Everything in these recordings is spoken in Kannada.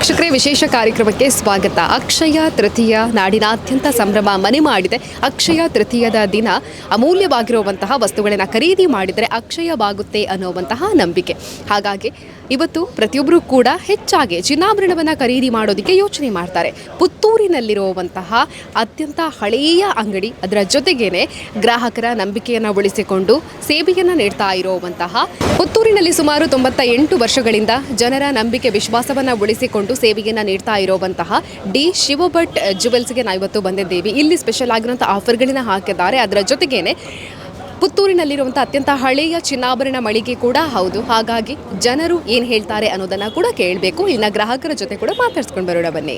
ವೀಕ್ಷಕರೇ ವಿಶೇಷ ಕಾರ್ಯಕ್ರಮಕ್ಕೆ ಸ್ವಾಗತ. ಅಕ್ಷಯ ತೃತೀಯ ನಾಡಿನಾದ್ಯಂತ ಸಂಭ್ರಮ ಮನೆ ಮಾಡಿದೆ. ಅಕ್ಷಯ ತೃತೀಯದ ದಿನ ಅಮೂಲ್ಯವಾಗಿರುವಂತಹ ವಸ್ತುಗಳನ್ನು ಖರೀದಿ ಮಾಡಿದರೆ ಅಕ್ಷಯವಾಗುತ್ತೆ ಅನ್ನುವಂತಹ ನಂಬಿಕೆ. ಹಾಗಾಗಿ ಇವತ್ತು ಪ್ರತಿಯೊಬ್ಬರು ಕೂಡ ಹೆಚ್ಚಾಗಿ ಚಿನ್ನಾಭರಣವನ್ನು ಖರೀದಿ ಮಾಡೋದಕ್ಕೆ ಯೋಚನೆ ಮಾಡ್ತಾರೆ. ಪುತ್ತೂರಿನಲ್ಲಿರುವಂತಹ ಅತ್ಯಂತ ಹಳೆಯ ಅಂಗಡಿ ಅದರ ಜೊತೆಗೇನೆ ಗ್ರಾಹಕರ ನಂಬಿಕೆಯನ್ನು ಉಳಿಸಿಕೊಂಡು ಸೇವೆಯನ್ನು ನೀಡ್ತಾ ಇರುವಂತಹ ಪುತ್ತೂರಿನಲ್ಲಿ ಸುಮಾರು ತೊಂಬತ್ತ ಎಂಟು ವರ್ಷಗಳಿಂದ ಜನರ ನಂಬಿಕೆ ವಿಶ್ವಾಸವನ್ನು ಉಳಿಸಿಕೊಂಡು ಸೇವೆಯನ್ನು ನೀಡ್ತಾ ಇರೋವಂತಹ ಡಿ ಶಿವಭಟ್ ಜುವೆಲ್ಸ್ಗೆ ನಾವು ಇವತ್ತು ಬಂದಿದ್ದೀವಿ. ಇಲ್ಲಿ ಸ್ಪೆಷಲ್ ಆಗಿರುವಂಥ ಆಫರ್ಗಳನ್ನ ಹಾಕಿದ್ದಾರೆ. ಅದರ ಜೊತೆಗೇನೆ ಪುತ್ತೂರಿನಲ್ಲಿರುವಂಥ ಅತ್ಯಂತ ಹಳೆಯ ಚಿನ್ನಾಭರಣ ಮಳಿಗೆ ಕೂಡ ಹೌದು. ಹಾಗಾಗಿ ಜನರು ಏನು ಹೇಳ್ತಾರೆ ಅನ್ನೋದನ್ನ ಕೂಡ ಕೇಳಬೇಕು. ಇನ್ನು ಗ್ರಾಹಕರ ಜೊತೆ ಕೂಡ ಮಾತಾಡ್ಸ್ಕೊಂಡು ಬರೋಣ ಬನ್ನಿ.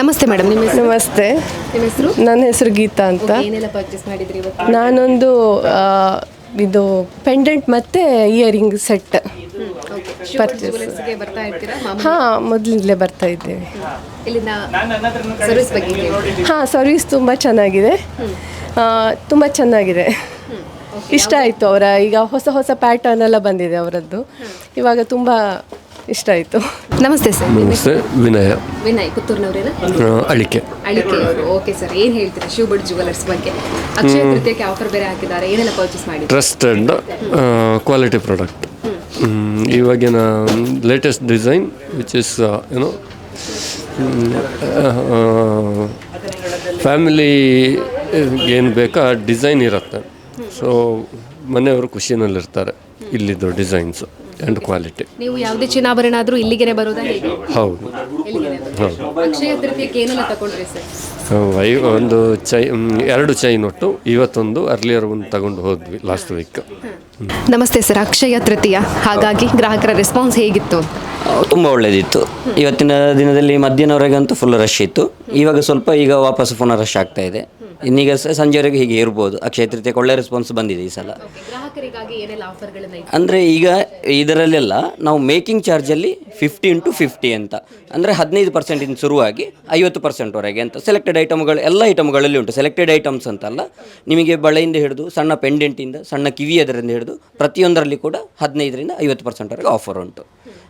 ನಮಸ್ತೆ ಮೇಡಮ್ ನಿಮ್ಮ ಹೆಸರು? ನಮಸ್ತೆ. ನಿಮ್ಮ ಹೆಸರು? ನನ್ನ ಹೆಸರು ಗೀತಾ ಅಂತ. ಏನೆಲ್ಲ ಪರ್ಚೇಸ್ ಮಾಡಿದ್ರಿ ಇವತ್ತು? ನಾನೊಂದು ಇದು ಪೆಂಡೆಂಟ್ ಮತ್ತು ಇಯರಿಂಗ್ ಸೆಟ್ ಪರ್ಚೇಸ್ಗೆ ಬರ್ತಾ ಇರ್ತೀರಾ? ಮಾಮೂಲಿ? ಹಾಂ ಮೊದಲಿಂದಲೇ ಬರ್ತಾ ಇದ್ದೇವೆ. ಇಲ್ಲಿನ ಸರ್ವಿಸ್ ಬಗ್ಗೆ ಹೇಳಿ. ಹಾಂ ಸರ್ವಿಸ್ ತುಂಬ ಚೆನ್ನಾಗಿದೆ. ತುಂಬ ಚೆನ್ನಾಗಿದೆ. ಇಷ್ಟ ಆಯಿತು ಅವರ ಈಗ ಹೊಸ ಹೊಸ ಪ್ಯಾಟರ್ನ್ ಎಲ್ಲ ಬಂದಿದೆ ಅವರದ್ದು. ಇವಾಗ ತುಂಬ ಇಷ್ಟ ಆಯ್ತು. ನಮಸ್ತೆ ಸರ್. ನಮಸ್ತೆ ವಿನಯ. ವಿನಯ್ ಪುತ್ತೂರಿನವರೇನಾ ಅಳಿಕೆ. ಅಳಿಕೆಯವರು ಓಕೆ ಸರ್ ಏನು ಹೇಳ್ತೀರಾ ಶಿವಬಡ್ ಜುವೆಲರ್ಸ್ ಬಗ್ಗೆ? ಅಕ್ಷಯ ತೃತೀಯಕ್ಕೆ ಆಫರ್ ಬೇರೆ ಹಾಕಿದ್ದಾರೆ ಏನೆಲ್ಲ ಪರ್ಚೇಸ್ ಮಾಡಿ ಟ್ರಸ್ಟೆಡ್ ಕ್ವಾಲಿಟಿ ಪ್ರಾಡಕ್ಟ್ ಇವಾಗಿನ ಲೇಟೆಸ್ಟ್ ಡಿಸೈನ್ ವಿಚ್ ಇಸ್ ಏನೋ ಫ್ಯಾಮಿಲಿ ಏನು ಬೇಕೋ ಆ ಡಿಸೈನ್ ಇರುತ್ತೆ ಸೊ ಮನೆಯವರು ಖುಷಿನಲ್ಲಿರ್ತಾರೆ ಇಲ್ಲಿದ್ದು ಡಿಸೈನ್ಸು ಆ್ಯಂಡ್ ಕ್ವಾಲಿಟಿ ನೀವು ಯಾವುದೇ ಚಿನ್ನಾಭರಣ ಆದರೂ ಇಲ್ಲಿಗೆ ಬರೋದಾ ಹೇಗೆ? ಹೌದು. ಇಲ್ಲಿಗೆನೆ ಬರೋದಾ? ಹೌದು. ಅಕ್ಷಯ ತೃತೀಯಕ್ಕೆ ಏನೆಲ್ಲ ತಗೊಂಡ್ರಿ ಸರ್? ವೈ ಒಂದು ಚೈ ಮ್, ಎರಡು ಚೈನ್ ಒಟ್ಟು ಇವತ್ತೊಂದು ಅರ್ಲಿಯರ್ ಒಂದು ತಗೊಂಡು ಹೋದ್ವಿ ಲಾಸ್ಟ್ ವೀಕ್ ನಮಸ್ತೆ ಸರ್ ಅಕ್ಷಯ ತೃತೀಯ. ಹಾಗಾಗಿ ಗ್ರಾಹಕರ ರೆಸ್ಪಾನ್ಸ್ ಹೇಗಿತ್ತು? ತುಂಬ ಒಳ್ಳೆಯದಿತ್ತು ಇವತ್ತಿನ ದಿನದಲ್ಲಿ ಮಧ್ಯಾಹ್ನವರೆಗಂತೂ ಫುಲ್ ರಶ್ ಇತ್ತು. ಇವಾಗ ಸ್ವಲ್ಪ ಈಗ ವಾಪಸ್ ಪುನಃ ರಶ್ ಆಗ್ತಾ ಇದೆ. ಇನ್ನೀಗ ಸ- ಸಂಜೆವರೆಗೆ ಹೀಗೆ ಇರ್ಬೋದು. ಅಕ್ಷಯ ತೃತೀಯಕ್ಕೆ ಒಳ್ಳೆ ರೆಸ್ಪಾನ್ಸ್ ಬಂದಿದೆ ಈ ಸಲ. ಗ್ರಾಹಕರಿಗಾಗಿ ಏನೆಲ್ಲ ಆಫರ್ಗಳನ್ನ ಅಂದರೆ ಈಗ ಇದರಲ್ಲೆಲ್ಲ ನಾವು ಮೇಕಿಂಗ್ ಚಾರ್ಜಲ್ಲಿ ಫಿಫ್ಟಿ ಇಂಟು ಫಿಫ್ಟಿ ಅಂತ. ಅಂದರೆ ಹದಿನೈದು ಪರ್ಸೆಂಟಿಂದ ಶುರುವಾಗಿ ಐವತ್ತು ಪರ್ಸೆಂಟ್ವರೆಗೆ ಅಂತ. ಸೆಲೆಕ್ಟೆಡ್ ಐಟಮ್ಗಳು ಎಲ್ಲ ಐಟಮ್ಗಳಲ್ಲಿ ಉಂಟು. ಸೆಲೆಕ್ಟೆಡ್ ಐಟಮ್ಸ್ ಅಂತಲ್ಲ. ನಿಮಗೆ ಬಳೆಯಿಂದ ಹಿಡಿದು ಸಣ್ಣ ಪೆಂಡೆಂಟಿಂದ ಸಣ್ಣ ಕಿವಿಯದರಿಂದ ಹಿಡಿದು ಪ್ರತಿಯೊಂದರಲ್ಲಿ ಕೂಡ ಹದಿನೈದರಿಂದ ಐವತ್ತು ಪರ್ಸೆಂಟ್ವರೆಗೆ ಆಫರ್ ಉಂಟು.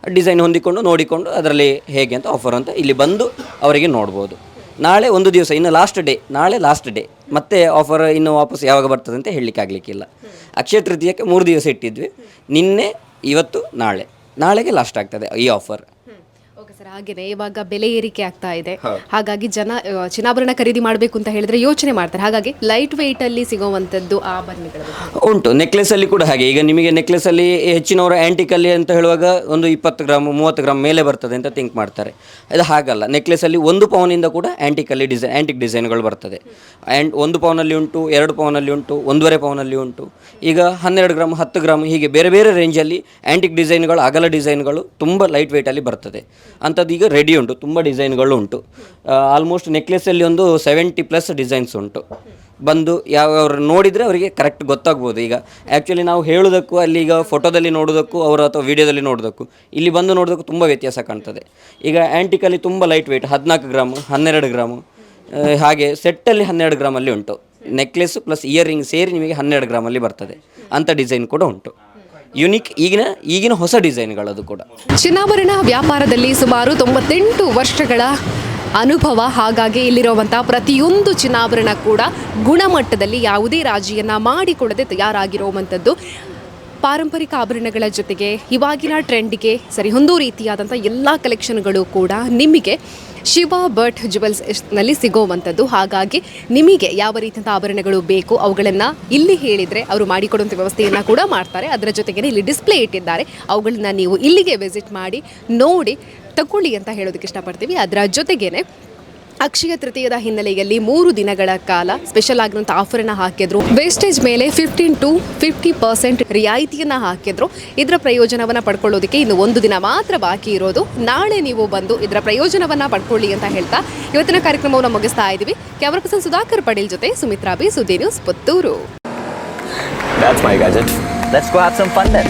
ಡಿಸೈನ್ ಹೊಂದಿಕೊಂಡು ನೋಡಿಕೊಂಡು ಅದರಲ್ಲಿ ಹೇಗೆ ಅಂತ ಆಫರ್ ಅಂತ ಇಲ್ಲಿ ಬಂದು ಅವರಿಗೆ ನೋಡ್ಬೋದು. ನಾಳೆ ಒಂದು ದಿವಸ, ಇನ್ನು ಲಾಸ್ಟ್ ಡೇ ನಾಳೆ ಲಾಸ್ಟ್ ಡೇ ಮತ್ತೆ ಆಫರ್ ಇನ್ನು ವಾಪಸ್ ಯಾವಾಗ ಬರ್ತದೆ ಅಂತ ಹೇಳಲಿಕ್ಕೆ ಆಗಲಿಕ್ಕಿಲ್ಲ ಅಕ್ಷಯ ತೃತೀಯಕ್ಕೆ ಮೂರು ದಿವಸ ಇಟ್ಟಿದ್ವಿ. ನಿನ್ನೆ, ಇವತ್ತು, ನಾಳೆ. ನಾಳೆಗೆ ಲಾಸ್ಟ್ ಆಗ್ತದೆ ಈ ಆಫರ್ ಸರ್ ಹಾಗೇನೆ ಇವಾಗ ಬೆಲೆ ಏರಿಕೆ ಆಗ್ತಾ ಇದೆ. ಹಾಗಾಗಿ ಜನ ಆ, ಚಿನ್ನಾಭರಣ ಖರೀದಿ ಮಾಡಬೇಕು ಅಂತ ಹೇಳಿದ್ರೆ ಯೋಚನೆ ಮಾಡ್ತಾರೆ. ಹಾಗಾಗಿ ಲೈಟ್ ವೆಯ್ಟ್ ಅಲ್ಲಿ ಸಿಗುವಂತದ್ದು ಆಭರಣಗಳು ಉಂಟು ನೆಕ್ಲೆಸ್ ಅಲ್ಲಿ ಕೂಡ ಹಾಗೆ. ಈಗ ನಿಮಗೆ ನೆಕ್ಲೆಸ್ ಅಲ್ಲಿ ಹೆಚ್ಚಿನವರು ಆಂಟಿಕಲ್ಲಿ ಅಂತ ಹೇಳುವಾಗ ಒಂದು ಇಪ್ಪತ್ತು ಗ್ರಾಮ್ ಮೂವತ್ತು ಗ್ರಾಮ್ ಮೇಲೆ ಬರ್ತದೆ ಅಂತ ಥಿಂಕ್ ಮಾಡ್ತಾರೆ. ಅದು ಹಾಗಲ್ಲ. ನೆಕ್ಲೆಸ್ ಅಲ್ಲಿ ಒಂದು ಪೌನಿಂದ ಕೂಡ ಆಂಟಿಕಲ್ಲಿ ಡಿಸೈನ್ ಆಂಟಿಕ್ ಡಿಸೈನ್ಗಳು ಬರ್ತದೆ. ಆ್ಯಂಡ್ ಒಂದು ಪೌನಲ್ಲಿ ಉಂಟು ಎರಡು ಪೌನಲ್ಲಿ ಉಂಟು ಒಂದೂವರೆ ಪೌನಲ್ಲಿ ಉಂಟು. ಈಗ ಹನ್ನೆರಡು ಗ್ರಾಮ್ ಹತ್ತು ಗ್ರಾಮ್ ಹೀಗೆ ಬೇರೆ ಬೇರೆ ರೇಂಜಲ್ಲಿ ಆ್ಯಂಟಿಕ್ ಡಿಸೈನ್ಗಳು ಅಗಲ ಡಿಸೈನ್ಗಳು ತುಂಬ ಲೈಟ್ ವೆಯ್ಟಲ್ಲಿ ಬರ್ತದೆ. ಅಂಥದ್ದು ಈಗ ರೆಡಿ ಉಂಟು, ತುಂಬ ಡಿಸೈನ್ಗಳು ಉಂಟು. ಆಲ್ಮೋಸ್ಟ್ ನೆಕ್ಲೆಸಲ್ಲಿ ಒಂದು ಸೆವೆಂಟಿ ಪ್ಲಸ್ ಡಿಸೈನ್ಸ್ ಉಂಟು. ಬಂದು ಯಾವ ನೋಡಿದರೆ ಅವರಿಗೆ ಕರೆಕ್ಟ್ ಗೊತ್ತಾಗ್ಬೋದು ಈಗ. ಆ್ಯಕ್ಚುಲಿ ನಾವು ಹೇಳೋದಕ್ಕೂ, ಅಲ್ಲಿ ಈಗ ಫೋಟೋದಲ್ಲಿ ನೋಡೋದಕ್ಕೂ, ಅವರು ಅಥವಾ ವಿಡಿಯೋದಲ್ಲಿ ನೋಡೋದಕ್ಕೂ, ಇಲ್ಲಿ ಬಂದು ನೋಡೋದಕ್ಕೂ ತುಂಬ ವ್ಯತ್ಯಾಸ ಕಾಣ್ತದೆ. ಈಗ ಆ್ಯಂಟಿಕಲ್ಲಿ ತುಂಬ ಲೈಟ್ ವೆಯ್ಟ್ ಹದಿನಾಲ್ಕು ಗ್ರಾಮ್, ಹನ್ನೆರಡು ಗ್ರಾಮು ಹಾಗೆ ಸೆಟ್ಟಲ್ಲಿ ಹನ್ನೆರಡು ಗ್ರಾಮಲ್ಲಿ ಉಂಟು. ನೆಕ್ಲೆಸ್ ಪ್ಲಸ್ ಇಯರಿಂಗ್ ಸೇರಿ ನಿಮಗೆ ಹನ್ನೆರಡು ಗ್ರಾಮಲ್ಲಿ ಬರ್ತದೆ. ಅಂಥ ಡಿಸೈನ್ ಕೂಡ ಉಂಟು. ಯುನಿಕ್ ಈಗಿನ ಈಗಿನ ಹೊಸ ಡಿಸೈನ್ಗಳದು ಕೂಡ. ಚಿನ್ನಾಭರಣ ವ್ಯಾಪಾರದಲ್ಲಿ ಸುಮಾರು ತೊಂಬತ್ತೆಂಟು ವರ್ಷಗಳ ಅನುಭವ ಹಾಗಾಗಿ ಇಲ್ಲಿರುವಂತಹ ಪ್ರತಿಯೊಂದು ಚಿನ್ನಾಭರಣ ಕೂಡ ಗುಣಮಟ್ಟದಲ್ಲಿ ಯಾವುದೇ ರಾಜಿಯನ್ನ ಮಾಡಿಕೊಡದೆ ತಯಾರಾಗಿರುವಂಥದ್ದು. ಪಾರಂಪರಿಕ ಆಭರಣಗಳ ಜೊತೆಗೆ ಇವಾಗಿನ ಟ್ರೆಂಡ್ಗೆ ಸರಿ ಹೊಂದೋ ರೀತಿಯಾದಂಥ ಎಲ್ಲ ಕಲೆಕ್ಷನ್ಗಳು ಕೂಡ ನಿಮಗೆ ಶಿವ ಭಟ್ ಜುವೆಲ್ಸ್ನಲ್ಲಿ ಸಿಗೋವಂಥದ್ದು. ಹಾಗಾಗಿ ನಿಮಗೆ ಯಾವ ರೀತಿಯಂಥ ಆಭರಣಗಳು ಬೇಕು ಅವುಗಳನ್ನು ಇಲ್ಲಿ ಹೇಳಿದರೆ ಅವರು ಮಾಡಿಕೊಡುವಂಥ ವ್ಯವಸ್ಥೆಯನ್ನು ಕೂಡ ಮಾಡ್ತಾರೆ. ಅದರ ಜೊತೆಗೆ ಇಲ್ಲಿ ಡಿಸ್ಪ್ಲೇ ಇಟ್ಟಿದ್ದಾರೆ. ಅವುಗಳನ್ನು ನೀವು ಇಲ್ಲಿಗೆ ವಿಸಿಟ್ ಮಾಡಿ, ನೋಡಿ ತಗೊಳ್ಳಿ ಅಂತ ಹೇಳೋದಕ್ಕೆ ಇಷ್ಟಪಡ್ತೀವಿ. ಅದರ ಜೊತೆಗೇನೆ ಅಕ್ಷಯ ತೃತೀಯದ ಹಿನ್ನೆಲೆಯಲ್ಲಿ ಮೂರು ದಿನಗಳ ಕಾಲ ಸ್ಪೆಷಲ್ ಆಗಿರುವಂಥ ಆಫರನ್ನು ಹಾಕಿದ್ರು. ವೇಸ್ಟೇಜ್ ಮೇಲೆ ಫಿಫ್ಟೀನ್ ಟು ಫಿಫ್ಟಿ ಪರ್ಸೆಂಟ್ ರಿಯಾಯಿತಿಯನ್ನು ಹಾಕಿದ್ರು. ಇದರ ಪ್ರಯೋಜನವನ್ನು ಪಡ್ಕೊಳ್ಳೋದಕ್ಕೆ ಇನ್ನು ಒಂದು ದಿನ ಮಾತ್ರ ಬಾಕಿ ಇರೋದು. ನಾಳೆ ನೀವು ಬಂದು ಇದರ ಪ್ರಯೋಜನವನ್ನು ಪಡ್ಕೊಳ್ಳಿ ಅಂತ ಹೇಳ್ತಾ ಇವತ್ತಿನ ಕಾರ್ಯಕ್ರಮವನ್ನು ಮುಗಿಸ್ತಾ ಇದ್ದೀವಿ ಕ್ಯಾಮರಾ ಪರ್ಸನ್ ಸುಧಾಕರ್ ಪಡೀಲ್ ಜೊತೆ Sumitra B Suddi news Puttur. That's my gadget. Let's go have some fun then.